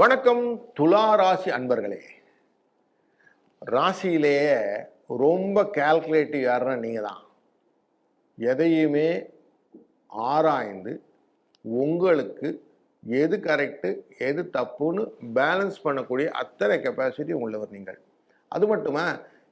வணக்கம் துலா ராசி அன்பர்களே. ராசியிலேயே ரொம்ப கால்குலேட்டிவ் யாருன்னா நீங்கள் தான் எதையுமே ஆராய்ந்து உங்களுக்கு எது கரெக்டு எது தப்புன்னு பேலன்ஸ் பண்ணக்கூடிய அத்தனை கெப்பாசிட்டி உள்ளவர் நீங்கள். அது மட்டுமா?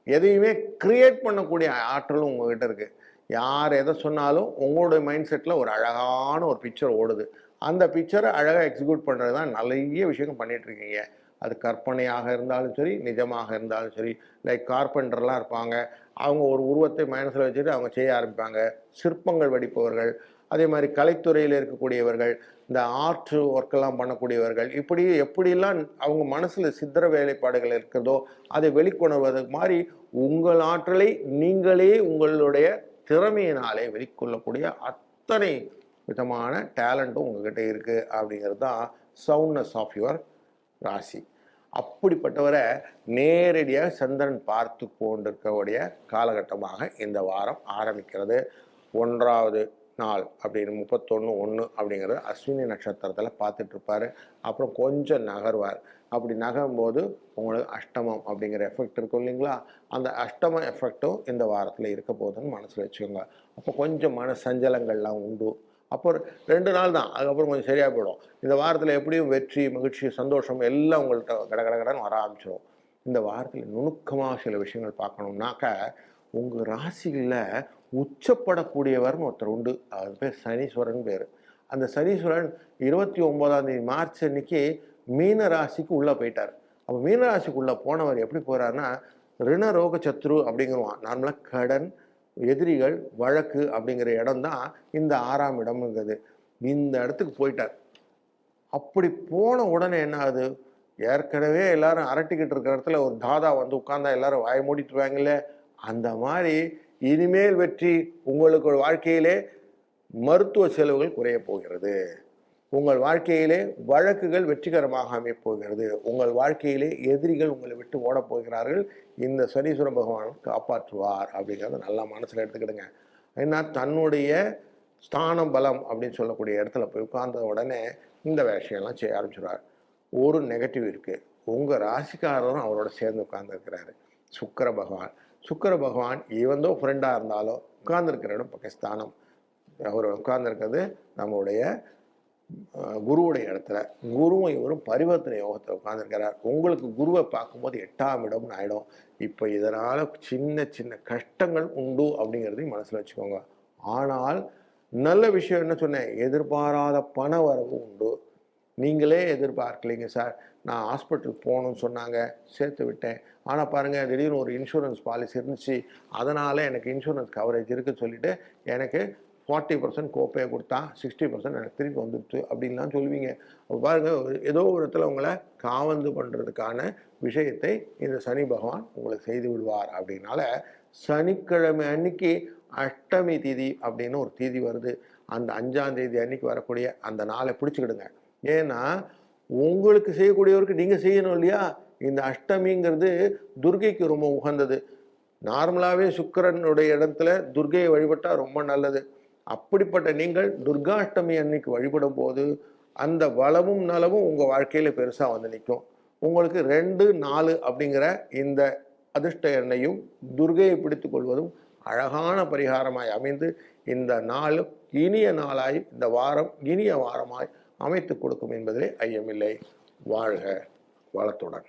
எதையுமே கிரியேட் பண்ணக்கூடிய ஆற்றலும் உங்ககிட்ட இருக்குது யார் எதை சொன்னாலும் உங்களுடைய மைண்ட் செட்டில் ஒரு அழகான ஒரு பிக்சர் ஓடுது. அந்த பிக்சரை அழகாக எக்ஸிக்யூட் பண்ணுறது தான் நிறைய விஷயங்கள் பண்ணிகிட்ருக்கீங்க அது கற்பனையாக இருந்தாலும் சரி நிஜமாக இருந்தாலும் சரி லைக் கார்பெண்டர்லாம் இருப்பாங்க. அவங்க ஒரு உருவத்தை மனசில் வச்சுட்டு அவங்க செய்ய ஆரம்பிப்பாங்க. சிற்பங்கள் வடிப்பவர்கள் அதே மாதிரி கலைத்துறையில் இருக்கக்கூடியவர்கள் இந்த ஆர்ட் ஒர்க்கெல்லாம் பண்ணக்கூடியவர்கள் இப்படி எப்படிலாம் அவங்க மனசில் சித்திர வேலைப்பாடுகள் இருக்கிறதோ அதை வெளிக்கொணர்வது மாதிரி உங்கள் ஆற்றலை நீங்களே உங்களுடைய திறமையினாலே வெளிக்கொள்ளக்கூடிய அத்தனை விதமான டேலண்ட்டும் உங்ககிட்ட இருக்குது அப்படிங்கிறது தான் சவுண்ட்னஸ் ஆஃப் யுவர் ராசி. அப்படிப்பட்டவரை நேரடியாக சந்திரன் பார்த்து கொண்டிருக்கக்கூடிய காலகட்டமாக இந்த வாரம் ஆரம்பிக்கிறது. ஒன்றாவது நாள் அப்படின்னு முப்பத்தொன்று ஒன்று அப்படிங்கிறது அஸ்வினி நட்சத்திரத்தில் பார்த்துட்ருப்பார் அப்புறம் கொஞ்சம் நகர்வார். அப்படி நகரும்போது உங்களுக்கு அஷ்டமம் அப்படிங்கிற எஃபெக்ட் இருக்கும் இல்லைங்களா? அந்த அஷ்டம எஃபெக்டும் இந்த வாரத்தில் இருக்க போகுதுன்னு மனசில் வச்சுக்கோங்க. அப்போ கொஞ்சம் மன சஞ்சலங்கள்லாம் உண்டு. அப்போ ரெண்டு நாள் தான். அதுக்கப்புறம் கொஞ்சம் சரியாக போயிடும். இந்த வாரத்தில் எப்படியும் வெற்றி மகிழ்ச்சி சந்தோஷம் எல்லாம் உங்கள்கிட்ட கட கட கடன்னு வர ஆரம்பிச்சிடும் இந்த வாரத்தில் நுணுக்கமாக சில விஷயங்கள் பார்க்கணுன்னாக்க உங்கள் ராசிகளில் உச்சப்படக்கூடியவர்னு ஒருத்தர் உண்டு. அது பேர் சனீஸ்வரன் பேர். அந்த சனீஸ்வரன் இருபத்தி ஒன்பதாம் தேதி மார்ச் அன்னைக்கு மீன ராசிக்கு உள்ளே போயிட்டார். அப்போ மீன போனவர் எப்படி போகிறாருன்னா ரிணரோக சத்ரு அப்படிங்கிறவான் நார்மலாக கடன் எதிரிகள் வழக்கு அப்படிங்கிற இடம் தான் இந்த ஆறாம் இடம்ங்கிறது. இந்த இடத்துக்கு போயிட்டார். அப்படி போன உடனே என்ன ஆகுது? ஏற்கனவே எல்லாரும் அரட்டிக்கிட்டு இருக்கிற இடத்துல ஒரு தாதா வந்து உட்காந்தா எல்லாரும் வாய மூடிட்டுருவாங்களே அந்த மாதிரி இனிமேல் வெற்றி உங்களுக்கு வாழ்க்கையிலே மருத்துவ செலவுகள் குறைய போகிறது. உங்கள் வாழ்க்கையிலே வழக்குகள் வெற்றிகரமாக அமைப்போகிறது உங்கள் வாழ்க்கையிலே எதிரிகள் உங்களை விட்டு ஓடப் போகிறார்கள். இந்த சனீஸ்வர பகவான் காப்பாற்றுவார் அப்படிங்கிறத நல்லா மனசில் எடுத்துக்கிடுங்க. ஏன்னா தன்னுடைய ஸ்தானம் பலம் அப்படின்னு சொல்லக்கூடிய இடத்துல போய் உட்கார்ந்த உடனே இந்த விஷயம்லாம் செய்ய ஆரம்பிச்சிடுவார் ஒரு நெகட்டிவ் இருக்குது உங்கள் ராசிக்காரரும் அவரோட சேர்ந்து உட்கார்ந்துருக்கிறாரு. சுக்கர பகவான். சுக்கர பகவான் ஈவந்தோ ஃப்ரெண்டாக இருந்தாலும் உட்கார்ந்துருக்கிற இடம் பக்கஸ்தானம் அவர் உட்கார்ந்துருக்கிறது நம்மளுடைய குருவுடைய இடத்துல குருவும் இவரும் பரிவர்த்தனை யோகத்தில் உட்காந்துருக்கிறார் உங்களுக்கு குருவை பார்க்கும்போது எட்டாம் இடம்னு ஆகிடும் இப்போ இதனால் சின்ன சின்ன கஷ்டங்கள் உண்டு அப்படிங்கிறதையும் மனசில் வச்சுக்கோங்க. ஆனால் நல்ல விஷயம் என்ன சொன்னேன்? எதிர்பாராத பண வரவு உண்டு. நீங்களே எதிர்பார்க்கலைங்க சார். நான் ஹாஸ்பிட்டல் போகணும்னு சொன்னாங்க சேர்த்து விட்டேன். ஆனால் பாருங்கள் திடீர்னு ஒரு இன்சூரன்ஸ் பாலிசி இருந்துச்சு. அதனால் எனக்கு இன்சூரன்ஸ் கவரேஜ் இருக்குன்னு சொல்லிட்டு எனக்கு ஃபார்ட்டி பர்சன்ட் கோப்பையை கொடுத்தா சிக்ஸ்டி பர்சன்ட் எனக்கு திருப்பி வந்துடுச்சு அப்படின்லாம் சொல்லுவீங்க. பாருங்கள் ஏதோ ஒரு இடத்துல உங்களை காவந்து பண்ணுறதுக்கான விஷயத்தை இந்த சனி பகவான் உங்களுக்கு செய்து விடுவார் அப்படின்னால சனிக்கிழமை அன்னைக்கு அஷ்டமி திதி அப்படின்னு ஒரு திதி வருது. அந்த அஞ்சாம் தேதி அன்னைக்கு வரக்கூடிய அந்த நாளை பிடிச்சிக்கிடுங்க. ஏன்னா உங்களுக்கு செய்யக்கூடியவருக்கு நீங்கள் செய்யணும் இல்லையா? இந்த அஷ்டமிங்கிறது துர்கைக்கு ரொம்ப உகந்தது. நார்மலாகவே சுக்கரனுடைய இடத்துல துர்கையை வழிபட்டால் ரொம்ப நல்லது. அப்படிப்பட்ட நீங்கள் துர்காஷ்டமி அன்னைக்கு வழிபடும் போது அந்த வளமும் நலமும் உங்கள் வாழ்க்கையில் பெருசாக வந்து நிற்கும் உங்களுக்கு ரெண்டு நாலு அப்படிங்கிற இந்த அதிர்ஷ்ட எண்ணையும் துர்கையை பிடித்து கொள்வதும் அழகான பரிகாரமாய் அமைந்து இந்த நாளும் இனிய நாளாய் இந்த வாரம் இனிய வாரமாய் அமைத்து கொடுக்கும் என்பதிலே ஐயமில்லை. வாழ்க வளத்துடன்.